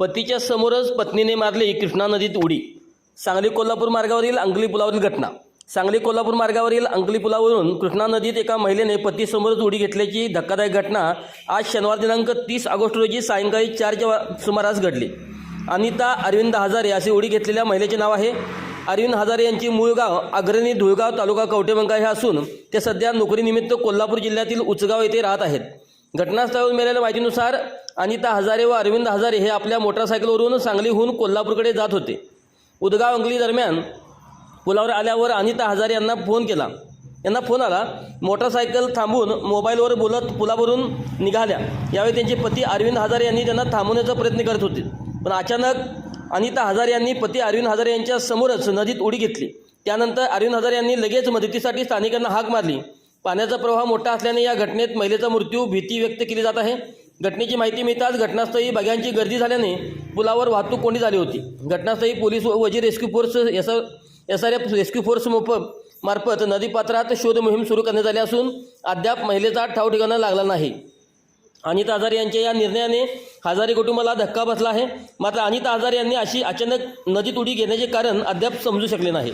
पतीच्या समोरच पत्नीने मारली कृष्णा नदीत उडी. सांगली कोल्हापूर मार्गावरील अंगली पुलावरील घटना. सांगली कोल्हापूर मार्गावरील अंगली पुलावरून कृष्णा नदीत एका महिलेने पतीसमोरच उडी घेतल्याची धक्कादायक घटना आज शनिवार दिनांक तीस ऑगस्ट रोजी सायंकाळी चारच्या सुमारास घडली. अनिता अरविंद हजारे असे उडी घेतलेल्या महिलेचे नाव आहे. अरविंद हजारे यांची मूळ गाव अग्रणी धुळगाव तालुका कवटेमंगा हे असून ते सध्या नोकरीनिमित्त कोल्हापूर जिल्ह्यातील उचगाव येथे राहत आहेत. घटनास्थळावरून मिळालेल्या माहितीनुसार अनिता हजारे व अरविंद हजारे हे आपल्या मोटारसायकलवरून सांगलीहून कोल्हापूरकडे जात होते. उदगाव अंगली दरम्यान पुलावर आल्यावर अनिता हजारे यांना फोन केला. यांना फोन आला मोटारसायकल थांबून मोबाईलवर बोलत पुलावरून निघाल्या. यावेळी त्यांचे पती अरविंद हजारे यांनी त्यांना थांबवण्याचा प्रयत्न करत होते. पण अचानक अनिता हजारे यांनी पती अरविंद हजारे यांच्या समोरच नदीत उडी घेतली. त्यानंतर अरविंद हजारे यांनी लगेच मदतीसाठी स्थानिकांना हाक मारली. पाण्याचा प्रवाह मोठा असल्याने या घटनेत महिलेचा मृत्यू भीती व्यक्त केली जात आहे. घटनेची माहिती मिळताच घटनास्थळी बघ्यांची गर्दी झाल्याने पुलावर वाहतूक कोंडी झाली होती. घटनास्थळी पोलीस व Wazir rescue force S S R F rescue force मोफ मार्फत नदीपात्रात शोध मोहीम सुरू करण्यात आली असून अद्याप महिलेचा ठाव ठिकाणा लागला नाही. अनिता हजारे यांच्या या निर्णयाने हजारे कुटुंबाला धक्का बसला आहे. मात्र अनिता हजारे यांनी अशी अचानक नदीत उडी घेण्याचे कारण अद्याप समजू शकले नाही.